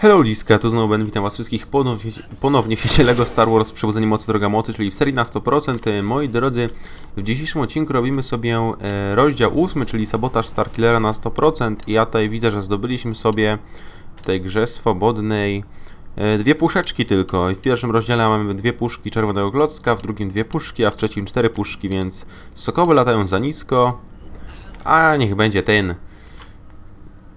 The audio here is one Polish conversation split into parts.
Hello Liska, tu znowu Ben, witam was wszystkich ponownie, w świecie LEGO Star Wars Przebudzenie Mocy Droga Mocy, czyli w serii na 100%. E, Moi drodzy, w dzisiejszym odcinku robimy sobie e, rozdział 8, czyli sabotaż Starkillera na 100% i ja tutaj widzę, że zdobyliśmy sobie w tej grze swobodnej e, dwie puszeczki tylko. I w pierwszym rozdziale mamy dwie puszki czerwonego klocka, w drugim dwie puszki, a w trzecim cztery puszki, więc sokoły latają za nisko, a niech będzie ten.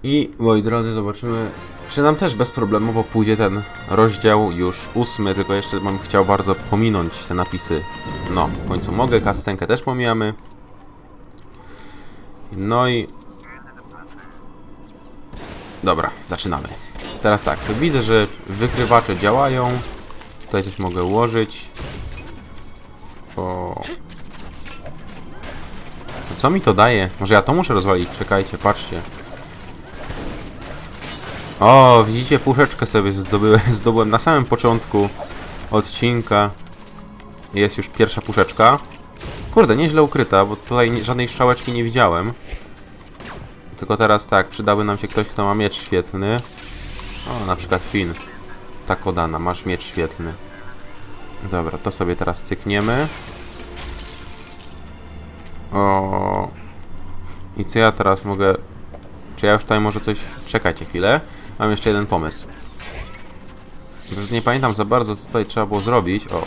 I moi drodzy, zobaczymy, czy nam też bezproblemowo pójdzie ten rozdział już ósmy, tylko jeszcze bym chciał bardzo pominąć te napisy. No, w końcu mogę, kascenkę też pomijamy. No i... Dobra, zaczynamy. Teraz tak, widzę, że wykrywacze działają. Tutaj coś mogę ułożyć. O... Co mi to daje? Może ja to muszę rozwalić? Czekajcie, patrzcie. O, widzicie, puszeczkę sobie zdobyłem, zdobyłem na samym początku odcinka. Jest już pierwsza puszeczka. Kurde, nieźle ukryta, bo tutaj żadnej strzałeczki nie widziałem. Tylko teraz tak, przydałby nam się ktoś, kto ma miecz świetlny. O, na przykład Finn. Takodana, masz miecz świetlny. Dobra, to sobie teraz cykniemy. O. I co ja teraz mogę czy ja już tutaj może coś... Czekajcie chwilę. Mam jeszcze jeden pomysł. Już nie pamiętam za bardzo, co tutaj trzeba było zrobić. O.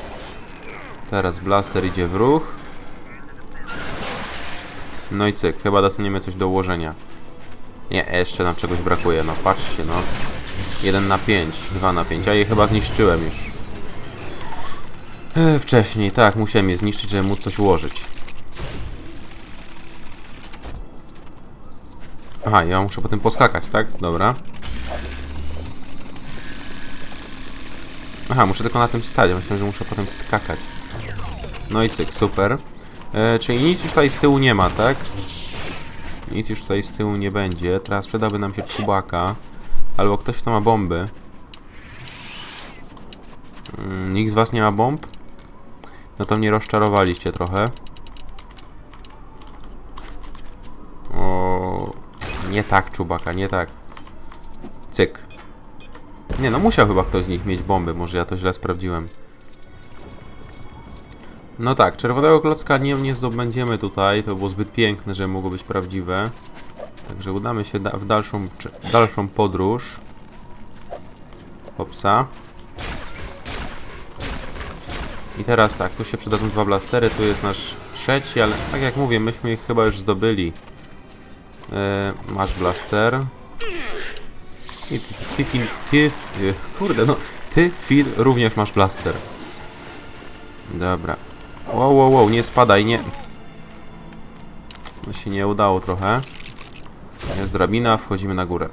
Teraz blaster idzie w ruch. No i cyk. Chyba dostaniemy coś do ułożenia. Nie, jeszcze nam czegoś brakuje. No patrzcie, no. 1 na 5, 2 na 5. Ja je chyba zniszczyłem już. Wcześniej, tak. Musiałem je zniszczyć, żeby móc coś ułożyć. Aha, ja muszę potem poskakać, tak? Dobra. Aha, muszę tylko na tym stać. Myślałem, że muszę potem skakać. No i cyk, super. E, czyli nic już tutaj z tyłu nie ma, tak? Nic już tutaj z tyłu nie będzie. Teraz przydałby nam się czubaka. Albo ktoś, kto ma bomby. Mm, nikt z was nie ma bomb? No to mnie rozczarowaliście trochę. O, nie tak, czubaka, nie tak. Cyk. Nie no, musiał chyba ktoś z nich mieć bomby, może ja to źle sprawdziłem. No tak, czerwonego klocka nie, nie zdobędziemy tutaj, to było zbyt piękne, że mogło być prawdziwe. Także udamy się da w dalszą, dalszą podróż. Hopsa. I teraz tak, tu się przydadzą dwa blastery, tu jest nasz trzeci, ale tak jak mówię, myśmy ich chyba już zdobyli. E, masz blaster. I ty, ty, Finn, ty, ty, kurde no, ty, Phil, również masz blaster. Dobra. Wow, wow, wow, nie spadaj, nie. No się nie udało trochę. Jest drabina, wchodzimy na górę.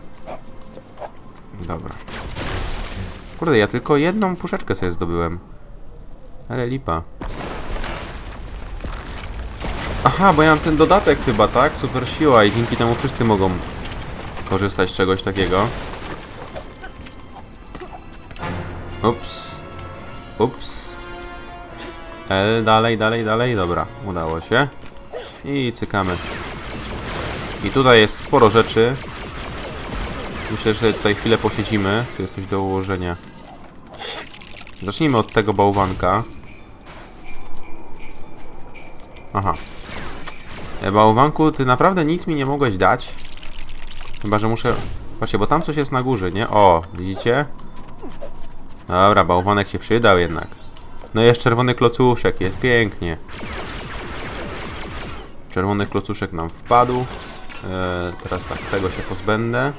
Dobra. Kurde, ja tylko jedną puszeczkę sobie zdobyłem. Ale lipa. Aha, bo ja mam ten dodatek chyba, tak? Super siła i dzięki temu wszyscy mogą korzystać z czegoś takiego. Ups. Ups. L, dalej, dalej, dalej. Dobra, udało się. I cykamy. I tutaj jest sporo rzeczy. Myślę, że tutaj chwilę posiedzimy. Tu jest coś do ułożenia. Zacznijmy od tego bałwanka. Aha. Bałwanku, ty naprawdę nic mi nie mogłeś dać. Chyba, że muszę... Patrzcie, bo tam coś jest na górze, nie? O, widzicie? Dobra, bałwanek się przydał jednak. No jest czerwony klocuszek, jest pięknie. Czerwony klocuszek nam wpadł. E, teraz tak, tego się pozbędę.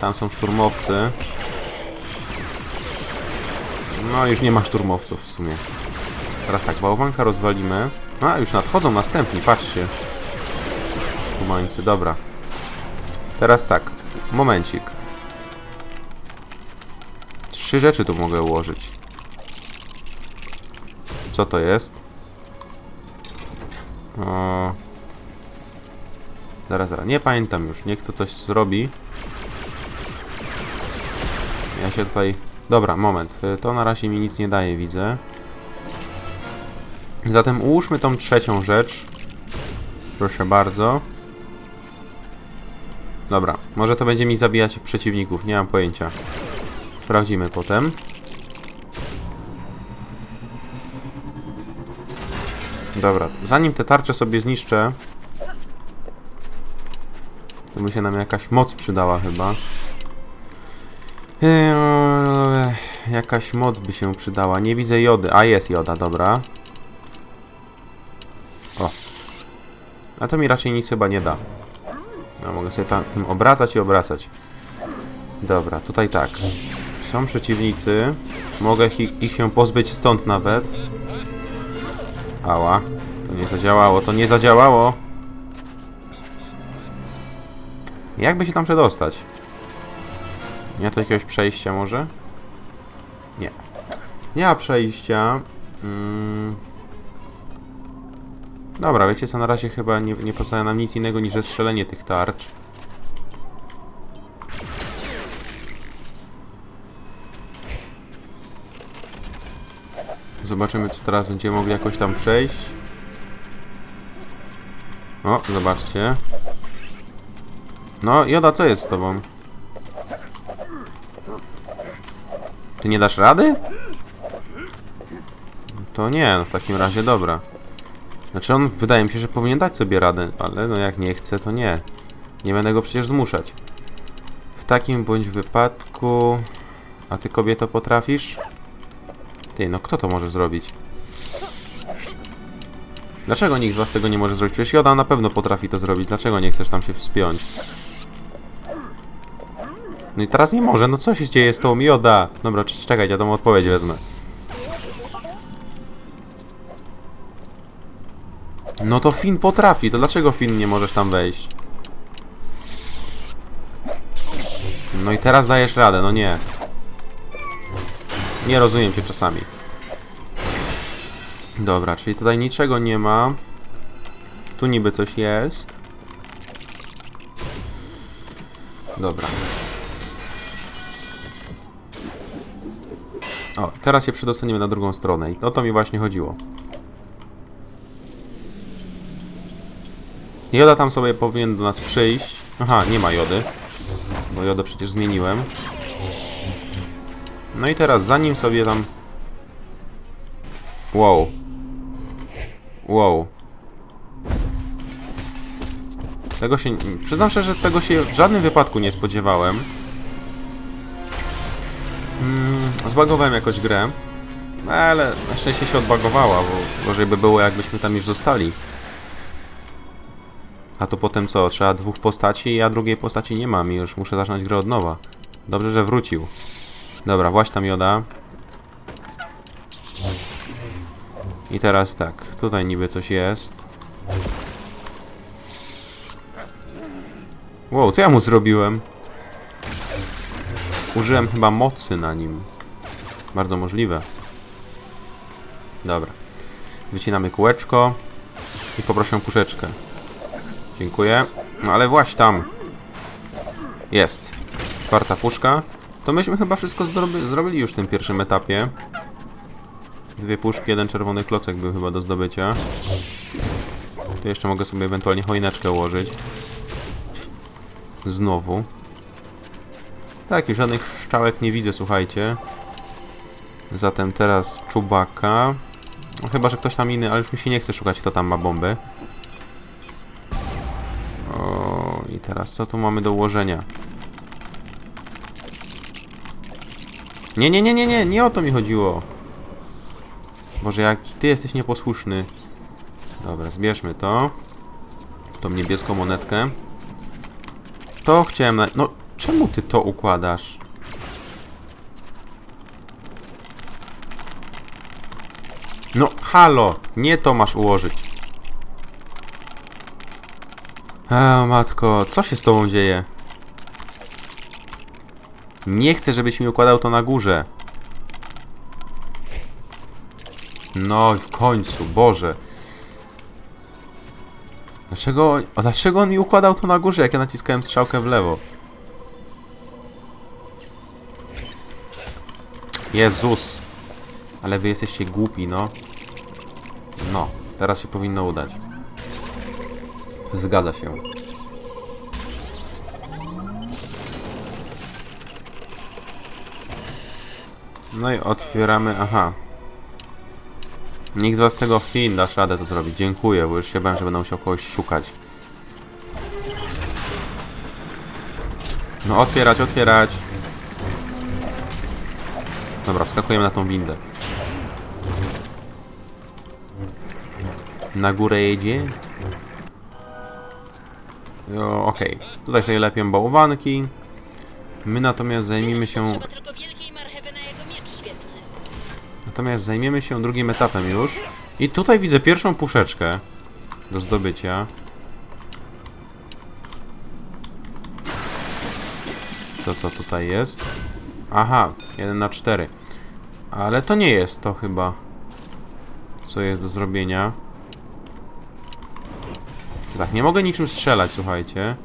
Tam są szturmowcy. No, już nie ma szturmowców w sumie. Teraz tak, bałwanka rozwalimy. A, już nadchodzą następni, patrzcie. Skumańcy, dobra. Teraz tak, momencik. Trzy rzeczy tu mogę ułożyć. Co to jest? O... Zaraz, zaraz, nie pamiętam już, niech to coś zrobi. Ja się tutaj... Dobra, moment, to na razie mi nic nie daje, widzę. Zatem ułóżmy tą trzecią rzecz. Proszę bardzo. Dobra, może to będzie mi zabijać przeciwników, nie mam pojęcia. sprawdzimy potem. Dobra, zanim te tarcze sobie zniszczę, to by się nam jakaś moc przydała chyba. Eee, jakaś moc by się przydała. Nie widzę jody. A jest joda, dobra. A to mi raczej nic chyba nie da. No, mogę sobie tam, tym obracać i obracać. Dobra, tutaj tak. Są przeciwnicy. Mogę ich, ich się pozbyć stąd nawet. Ała. To nie zadziałało, to nie zadziałało. Jakby się tam przedostać? Nie to jakiegoś przejścia może? Nie. Nie ma przejścia. Mm. Dobra, wiecie co, na razie chyba nie, nie pozostaje nam nic innego niż strzelenie tych tarcz. Zobaczymy, czy teraz będziemy mogli jakoś tam przejść. O, zobaczcie. No, Joda, co jest z tobą? Ty nie dasz rady? To nie, no w takim razie dobra. Znaczy on, wydaje mi się, że powinien dać sobie radę, ale no jak nie chce, to nie. Nie będę go przecież zmuszać. W takim bądź wypadku... A ty kobieto potrafisz? Ty, no kto to może zrobić? Dlaczego nikt z was tego nie może zrobić? Przecież Joda na pewno potrafi to zrobić. Dlaczego nie chcesz tam się wspiąć? No i teraz nie może. No co się dzieje z tą Joda? Dobra, cz- czekaj, ja tą odpowiedź wezmę. No to Finn potrafi. To dlaczego Finn nie możesz tam wejść? No i teraz dajesz radę. No nie. Nie rozumiem cię czasami. Dobra, czyli tutaj niczego nie ma. Tu niby coś jest. Dobra. O, teraz się przedostaniemy na drugą stronę i o to mi właśnie chodziło. Joda tam sobie powinien do nas przyjść. Aha, nie ma jody. Bo jodę przecież zmieniłem. No i teraz zanim sobie tam... Wow. Wow. Tego się... Przyznam szczerze, że tego się w żadnym wypadku nie spodziewałem. Mm, zbagowałem jakoś grę. Ale na szczęście się odbagowała, bo gorzej by było jakbyśmy tam już zostali. A to potem co? Trzeba dwóch postaci, a drugiej postaci nie mam i już muszę zacząć grę od nowa. Dobrze, że wrócił. Dobra, właśnie tam Joda. I teraz tak, tutaj niby coś jest. Wow, co ja mu zrobiłem? Użyłem chyba mocy na nim. Bardzo możliwe. Dobra. Wycinamy kółeczko i poproszę puszeczkę. Dziękuję. No ale właśnie tam. Jest. Czwarta puszka. To myśmy chyba wszystko zrobili już w tym pierwszym etapie. Dwie puszki, jeden czerwony klocek był chyba do zdobycia. Tu jeszcze mogę sobie ewentualnie choineczkę ułożyć. Znowu. Tak, już żadnych szczałek nie widzę, słuchajcie. Zatem teraz czubaka. No, chyba, że ktoś tam inny, ale już mi się nie chce szukać, kto tam ma bomby. Teraz co tu mamy do ułożenia? Nie, nie, nie, nie, nie, nie o to mi chodziło. Boże, jak ty jesteś nieposłuszny. Dobra, zbierzmy to. Tą niebieską monetkę. To chciałem na... No, czemu ty to układasz? No, halo! Nie to masz ułożyć. A, matko, co się z tobą dzieje? Nie chcę, żebyś mi układał to na górze. No i w końcu, Boże. Dlaczego, dlaczego on mi układał to na górze, jak ja naciskałem strzałkę w lewo? Jezus. Ale wy jesteście głupi, no. No, teraz się powinno udać. Zgadza się. No i otwieramy, aha. Nikt z was tego fin dasz radę to zrobić. Dziękuję, bo już się bałem, że będę musiał kogoś szukać. No otwierać, otwierać. Dobra, wskakujemy na tą windę. Na górę jedzie. O, Okej, tutaj sobie lepią bałwanki. My natomiast zajmiemy się. Natomiast zajmiemy się drugim etapem już. I tutaj widzę pierwszą puszeczkę do zdobycia. Co to tutaj jest? Aha, 1 na 4. Ale to nie jest to chyba, co jest do zrobienia. Tak, nie mogę niczym strzelać, słuchajcie.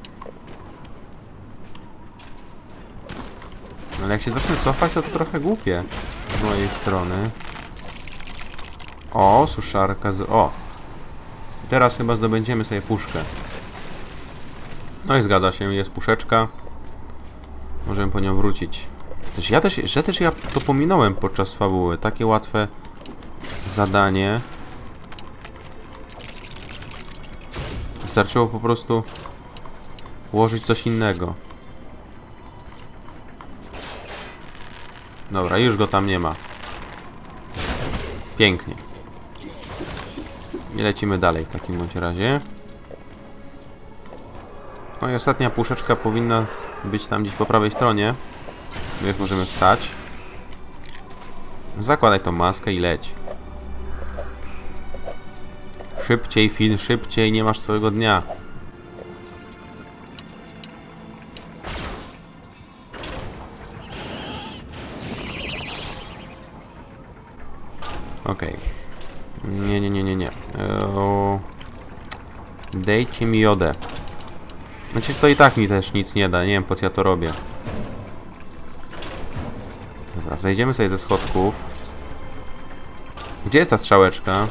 Ale jak się zacznę cofać, to to trochę głupie z mojej strony. O, suszarka z... O! Teraz chyba zdobędziemy sobie puszkę. No i zgadza się, jest puszeczka. Możemy po nią wrócić. Też ja też, że też ja to pominąłem podczas fabuły. Takie łatwe zadanie. Wystarczyło po prostu ułożyć coś innego. Dobra, już go tam nie ma. Pięknie. I lecimy dalej w takim bądź razie. No i ostatnia puszeczka powinna być tam gdzieś po prawej stronie. My już możemy wstać. Zakładaj tą maskę i leć. Szybciej, Finn, szybciej, nie masz swojego dnia. Okej. Nie, nie, nie, nie, nie. Eee, dejcie mi jodę. Znaczy to i tak mi też nic nie da, nie wiem po co ja to robię. Dobra, zejdziemy sobie ze schodków. Gdzie jest ta strzałeczka?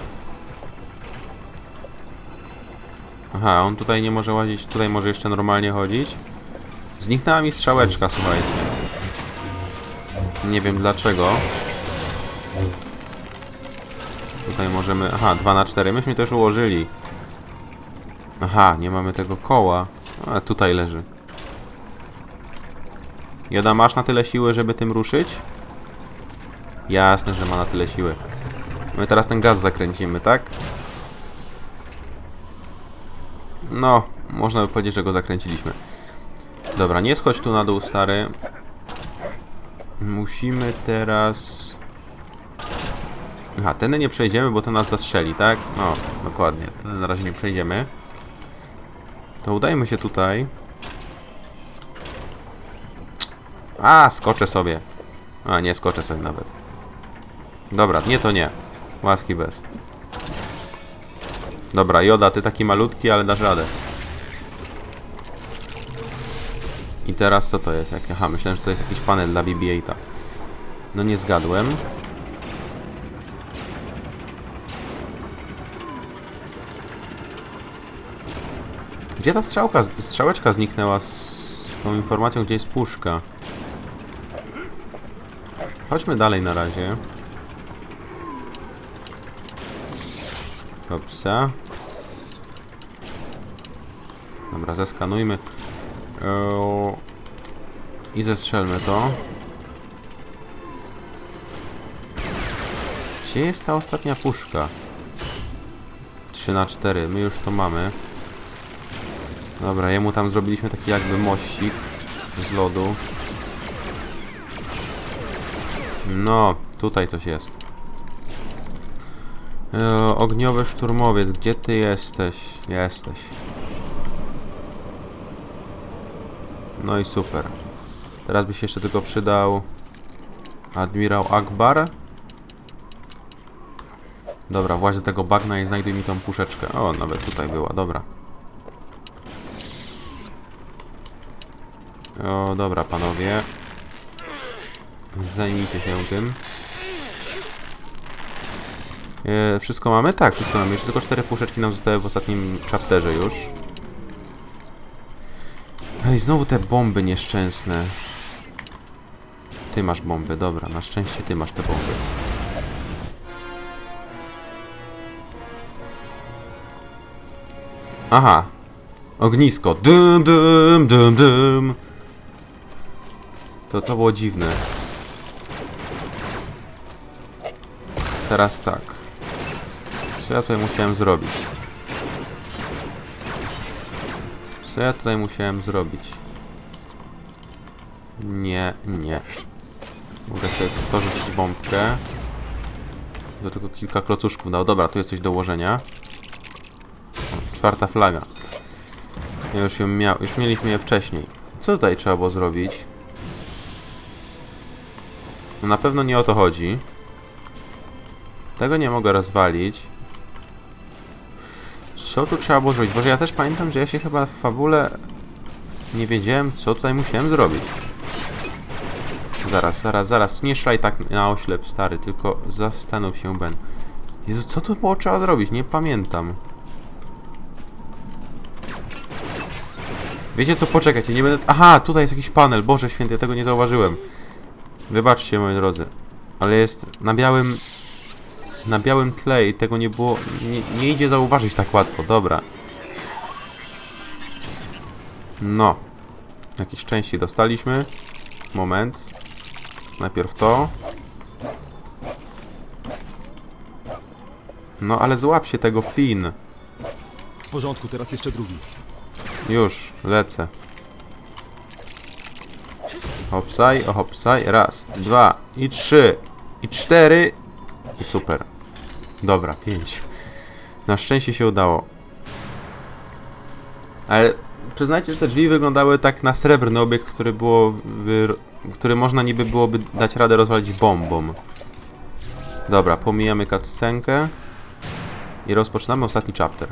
Aha, on tutaj nie może łazić, tutaj może jeszcze normalnie chodzić. Zniknęła mi strzałeczka, słuchajcie. Nie wiem dlaczego. Tutaj możemy... Aha, 2 na 4 Myśmy też ułożyli. Aha, nie mamy tego koła. A, tutaj leży. Joda, masz na tyle siły, żeby tym ruszyć? Jasne, że ma na tyle siły. My teraz ten gaz zakręcimy, tak? No, można by powiedzieć, że go zakręciliśmy. Dobra, nie schodź tu na dół, stary. Musimy teraz... Aha, tędy nie przejdziemy, bo to nas zastrzeli, tak? No, dokładnie. Tędy na razie nie przejdziemy. To udajmy się tutaj. A, skoczę sobie. A, nie skoczę sobie nawet. Dobra, nie to nie. Łaski bez. Dobra, Joda, ty taki malutki, ale dasz radę. I teraz co to jest? Jak... Aha, myślałem, że to jest jakiś panel dla BB-8. No nie zgadłem. Gdzie ta strzałka, strzałeczka zniknęła z tą informacją, gdzie jest puszka? Chodźmy dalej na razie. Hopsa. Dobra, zeskanujmy. Eee, I zestrzelmy to. Gdzie jest ta ostatnia puszka? 3 na 4 my już to mamy. Dobra, jemu tam zrobiliśmy taki jakby mościk z lodu. No, tutaj coś jest. E, ogniowy szturmowiec, gdzie ty jesteś? Jesteś. No i super. Teraz by się jeszcze tylko przydał admirał Akbar. Dobra, do tego bagna i znajduj mi tą puszeczkę. O, nawet tutaj była, dobra. O, dobra, panowie. Zajmijcie się tym. E, wszystko mamy? Tak, wszystko mamy. Jeszcze tylko cztery puszeczki nam zostały w ostatnim chapterze już. Ej, znowu te bomby nieszczęsne. ty masz bomby, dobra, na szczęście ty masz te bomby. Aha. Ognisko. Dum, dum, dum, dum. To, to było dziwne. Teraz tak. Co ja tutaj musiałem zrobić? Co ja tutaj musiałem zrobić? Nie, nie. Mogę sobie w to rzucić bombkę. To tylko kilka klocuszków dał. Dobra, tu jest coś do ułożenia. Czwarta flaga. Ja już ją miał, już mieliśmy je wcześniej. Co tutaj trzeba było zrobić? No na pewno nie o to chodzi. Tego nie mogę rozwalić. Co tu trzeba było zrobić? Boże, ja też pamiętam, że ja się chyba w fabule nie wiedziałem, co tutaj musiałem zrobić. Zaraz, zaraz, zaraz. Nie szlaj tak na oślep, stary, tylko zastanów się, Ben. Jezu, co tu było trzeba zrobić? Nie pamiętam. Wiecie co? Poczekajcie, nie będę... Aha, tutaj jest jakiś panel. Boże święty, ja tego nie zauważyłem. Wybaczcie, moi drodzy. Ale jest na białym... Na białym tle i tego nie było... Nie, nie idzie zauważyć tak łatwo. Dobra. No. Jakieś części dostaliśmy. Moment. Najpierw to. No ale złap się tego Fin. W porządku, teraz jeszcze drugi. Już, lecę. Hopsaj, hopsaj. Raz, dwa i trzy. I cztery. I super. Dobra, pięć. Na szczęście się udało. Ale przyznajcie, że te drzwi wyglądały tak na srebrny obiekt, który było... Który można niby byłoby dać radę rozwalić bombą. Dobra, pomijamy cutscenkę. I rozpoczynamy ostatni chapter.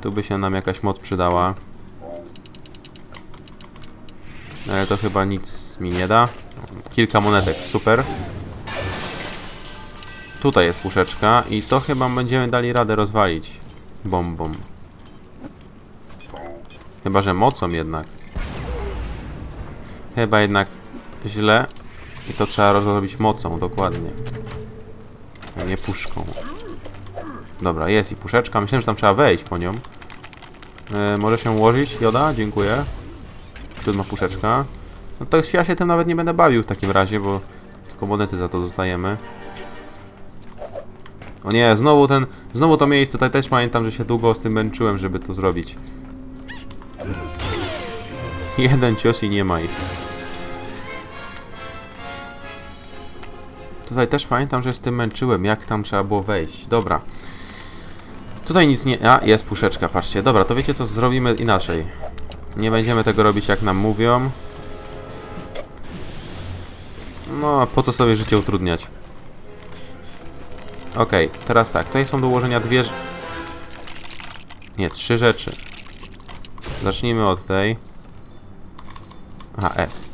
Tu by się nam jakaś moc przydała. Ale to chyba nic mi nie da. Kilka monetek, super. Tutaj jest puszeczka i to chyba będziemy dali radę rozwalić bombą. Chyba, że mocą jednak. Chyba jednak źle i to trzeba rozrobić mocą, dokładnie. A nie puszką. Dobra, jest i puszeczka. Myślałem, że tam trzeba wejść po nią. E, może się ułożyć, Joda? Dziękuję. Siódma puszeczka. No to ja się tym nawet nie będę bawił w takim razie, bo tylko monety za to dostajemy. O nie, znowu ten, znowu to miejsce. Tutaj też pamiętam, że się długo z tym męczyłem, żeby to zrobić. Jeden cios i nie ma ich. Tutaj też pamiętam, że z tym męczyłem, jak tam trzeba było wejść. Dobra. Tutaj nic nie... A, jest puszeczka, patrzcie. Dobra, to wiecie co, zrobimy inaczej. Nie będziemy tego robić jak nam mówią. No, po co sobie życie utrudniać? Okej, teraz tak. Tutaj są do ułożenia dwie... Nie, trzy rzeczy. Zacznijmy od tej. Aha, S.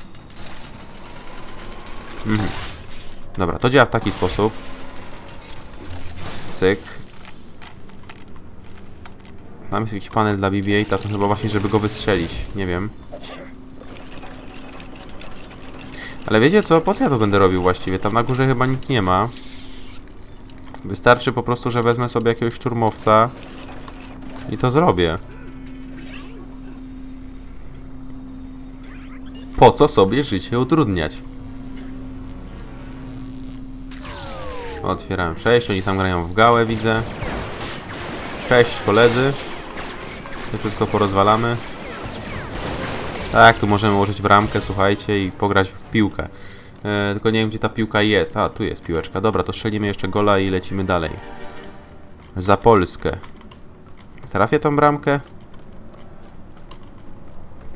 Mhm. Dobra, to działa w taki sposób. Cyk. Tam jest jakiś panel dla BB-8, to chyba właśnie, żeby go wystrzelić. Nie wiem. Ale wiecie co? Po co ja to będę robił właściwie? Tam na górze chyba nic nie ma. Wystarczy po prostu, że wezmę sobie jakiegoś szturmowca i to zrobię. Po co sobie życie utrudniać? Otwierałem przejście, oni tam grają w gałę, widzę. Cześć koledzy. To wszystko porozwalamy. Tak, tu możemy ułożyć bramkę, słuchajcie, i pograć w piłkę. E, tylko nie wiem, gdzie ta piłka jest. A, tu jest piłeczka. Dobra, to strzelimy jeszcze gola i lecimy dalej. Za Polskę. Trafię tą bramkę?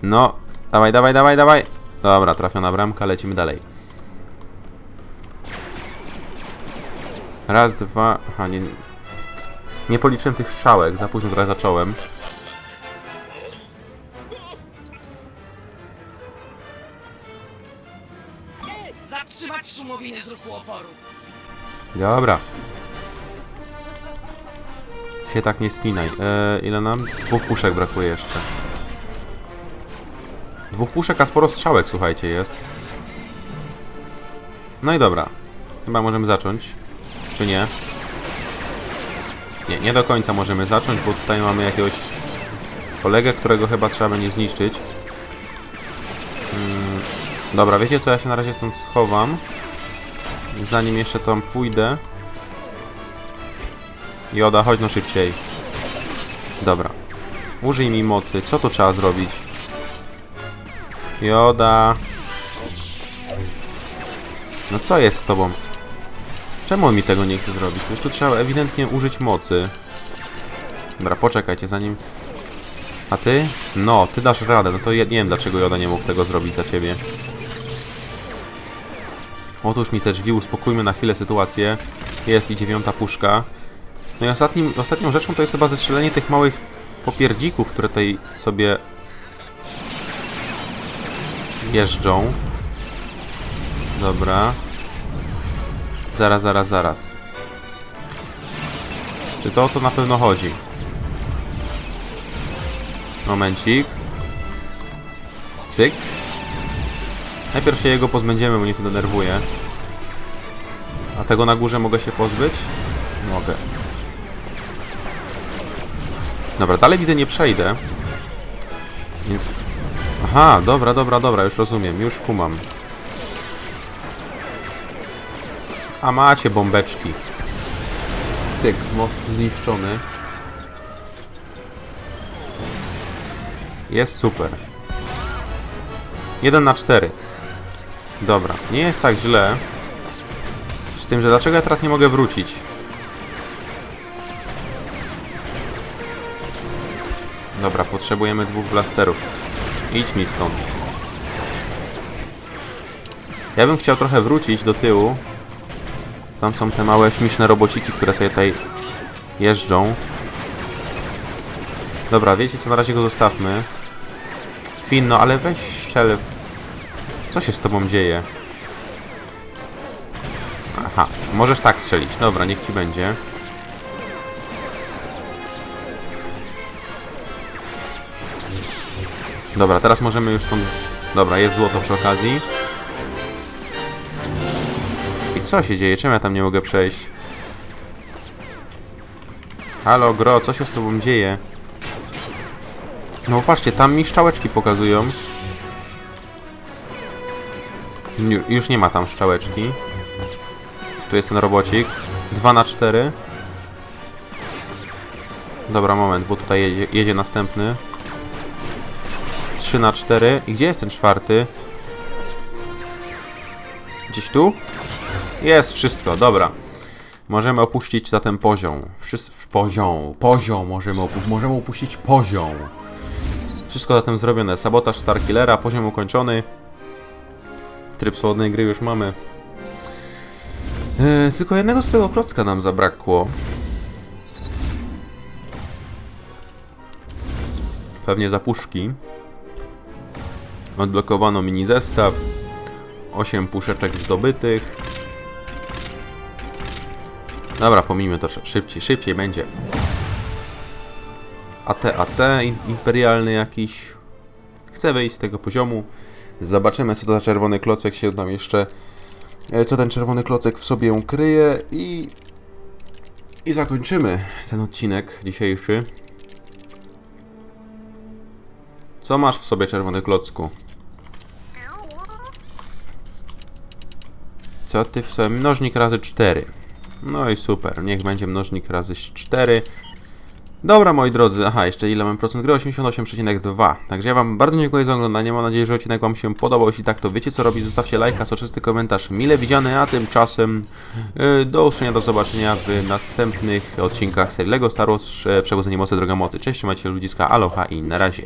No, dawaj, dawaj, dawaj, dawaj. Dobra, trafiona bramka, lecimy dalej. Raz, dwa... Aha, nie... Nie policzyłem tych strzałek, za późno trochę zacząłem. Zatrzymać szumowiny z ruchu oporu. Dobra. Się tak nie spinaj. Eee, ile nam? Dwóch puszek brakuje jeszcze. Dwóch puszek, a sporo strzałek, słuchajcie, jest. No i dobra. Chyba możemy zacząć. Czy nie? Nie, nie do końca możemy zacząć, bo tutaj mamy jakiegoś kolegę, którego chyba trzeba będzie zniszczyć. Dobra, wiecie co? Ja się na razie stąd schowam. Zanim jeszcze tam pójdę. Joda, chodź no szybciej. Dobra. Użyj mi mocy. Co tu trzeba zrobić? Joda. No co jest z tobą? Czemu on mi tego nie chce zrobić? Przecież tu trzeba ewidentnie użyć mocy. Dobra, poczekajcie, zanim... A ty? No, ty dasz radę. No to ja nie wiem, dlaczego Joda nie mógł tego zrobić za ciebie. Otóż mi te drzwi, uspokójmy na chwilę sytuację. Jest i dziewiąta puszka. No i ostatnim, ostatnią rzeczą to jest chyba zestrzelenie tych małych popierdzików, które tutaj sobie jeżdżą. Dobra. Zaraz, zaraz, zaraz. Czy to o to na pewno chodzi? Momencik. Cyk. Najpierw się jego pozbędziemy, bo mnie to denerwuje. A tego na górze mogę się pozbyć? Mogę. Dobra, dalej widzę nie przejdę. Więc... Aha, dobra, dobra, dobra, już rozumiem, już kumam. A macie bombeczki. Cyk, most zniszczony. Jest super. 1 na 4. Dobra, nie jest tak źle. Z tym, że dlaczego ja teraz nie mogę wrócić? Dobra, potrzebujemy dwóch blasterów. Idź mi stąd. Ja bym chciał trochę wrócić do tyłu. Tam są te małe, śmieszne robociki, które sobie tutaj jeżdżą. Dobra, wiecie co, na razie go zostawmy. Fin, no ale weź szczel. Co się z tobą dzieje? Aha, możesz tak strzelić. Dobra, niech ci będzie. Dobra, teraz możemy już stąd... Dobra, jest złoto przy okazji. I co się dzieje? Czemu ja tam nie mogę przejść? Halo, Gro, co się z tobą dzieje? No patrzcie, tam mi szczałeczki pokazują. Ju- Już nie ma tam szczałeczki. Tu jest ten robocik. 2 na 4 Dobra, moment, bo tutaj jedzie, jedzie następny. 3 na 4 I gdzie jest ten czwarty? Gdzieś tu? Jest wszystko, dobra. Możemy opuścić zatem poziom. Wszys- poziom. Poziom. Możemy, opu- możemy opuścić poziom. Wszystko zatem zrobione. Sabotaż Starkillera, poziom ukończony. Tryb swobodnej gry już mamy. E, tylko jednego z tego klocka nam zabrakło. Pewnie zapuszki. Odblokowano mini zestaw. 8 puszeczek zdobytych. Dobra, pomijmy to sz- szybciej, szybciej będzie. AT, AT, imperialny jakiś. Chcę wyjść z tego poziomu. Zobaczymy, co to za czerwony klocek się tam jeszcze. e, Co ten czerwony klocek w sobie kryje i. I zakończymy ten odcinek dzisiejszy. Co masz w sobie, czerwony klocku? Co ty w sobie? Mnożnik razy 4. No i super, niech będzie mnożnik razy 4. Dobra, moi drodzy, aha, jeszcze ile mam procent gry? 88,2. Także ja wam bardzo dziękuję za oglądanie, mam nadzieję, że odcinek wam się podobał. Jeśli tak, to wiecie co robić, zostawcie lajka, soczysty komentarz, mile widziany, a tymczasem yy, do usłyszenia, do zobaczenia w następnych odcinkach serii LEGO Star Wars e, Przewodzenie Mocy Droga Mocy. Cześć, się ludziska, aloha i na razie.